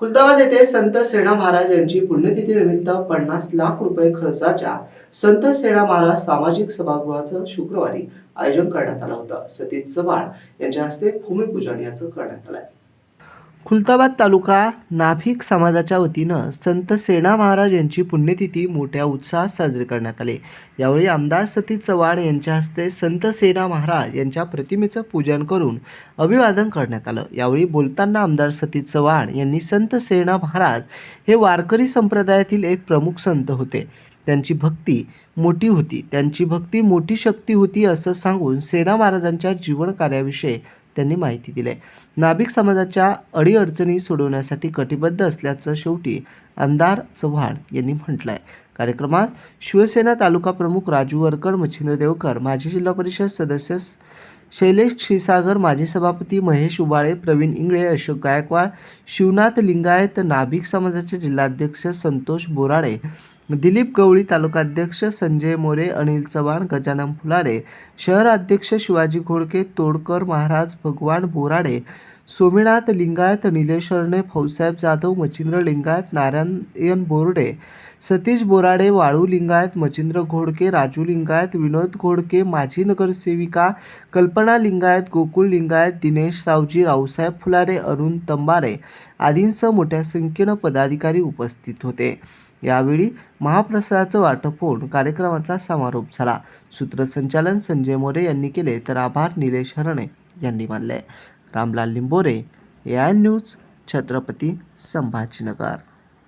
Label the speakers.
Speaker 1: खुलताबाद येथे संत सेना महाराज यांची पुण्यतिथी निमित्त पन्नास लाख रुपये खर्चाच्या संत सेना महाराज सामाजिक सभागृहाचं शुक्रवारी आयोजन करण्यात आलं होतं. सतीश चव्हाण यांच्या हस्ते भूमिपूजन याचं करण्यात आलं खुलताबाद तालुका नाभिक समाजाच्या वतीनं संत सेना महाराज यांची पुण्यतिथी मोठ्या उत्साहात साजरी करण्यात आली. यावेळी आमदार सतीश चव्हाण यांच्या हस्ते संत सेना महाराज यांच्या प्रतिमेचं पूजन करून अभिवादन करण्यात आलं. यावेळी बोलताना आमदार सतीश चव्हाण यांनी संत सेना महाराज हे वारकरी संप्रदायातील एक प्रमुख संत होते. त्यांची भक्ती मोठी होती. त्यांची भक्ती मोठी शक्ती होती असं सांगून सेना महाराजांच्या जीवन कार्याविषयी त्यांनी माहिती दिली. आहे नाभिक समाजाच्या अडीअडचणी सोडवण्यासाठी कटिबद्ध असल्याचं शेवटी आमदार चव्हाण यांनी म्हटलं आहे कार्यक्रमात शिवसेना तालुका प्रमुख राजू वरकड मच्छिंद्र देवकर माजी जिल्हा परिषद सदस्य शैलेश क्षीसागर माजी सभापती महेश उबाळे प्रवीण इंगळे अशोक गायकवाड शिवनाथ लिंगायत नाभिक समाजाचे जिल्हाध्यक्ष संतोष बोराडे दिलीप गवळी तालुकाध्यक्ष संजय मोरे अनिल चव्हाण गजानन फुलारे शहराध्यक्ष शिवाजी घोडके तोडकर महाराज भगवान बोराडे सोमीनाथ लिंगायत निलेश हरणे फौसाहेब जाधव मचिंद्र लिंगायत नारायण बोर्डे सतीश बोराडे वाळू लिंगायत मचिंद्र घोडके राजू लिंगायत विनोद घोडके माजी नगरसेविका कल्पना लिंगायत गोकुळ लिंगायत दिनेश सावजी रावसाहेब फुलारे अरुण तंबारे आदींसह मोठ्या संख्येनं पदाधिकारी उपस्थित होते. यावेळी महाप्रसादाचं वाटप होऊन कार्यक्रमाचा समारोप झाला. सूत्रसंचालन संजय मोरे यांनी केले तर आभार निलेश हरणे यांनी मानले. Ramlal Limbore A I news Chhatrapati Sambhajinagar.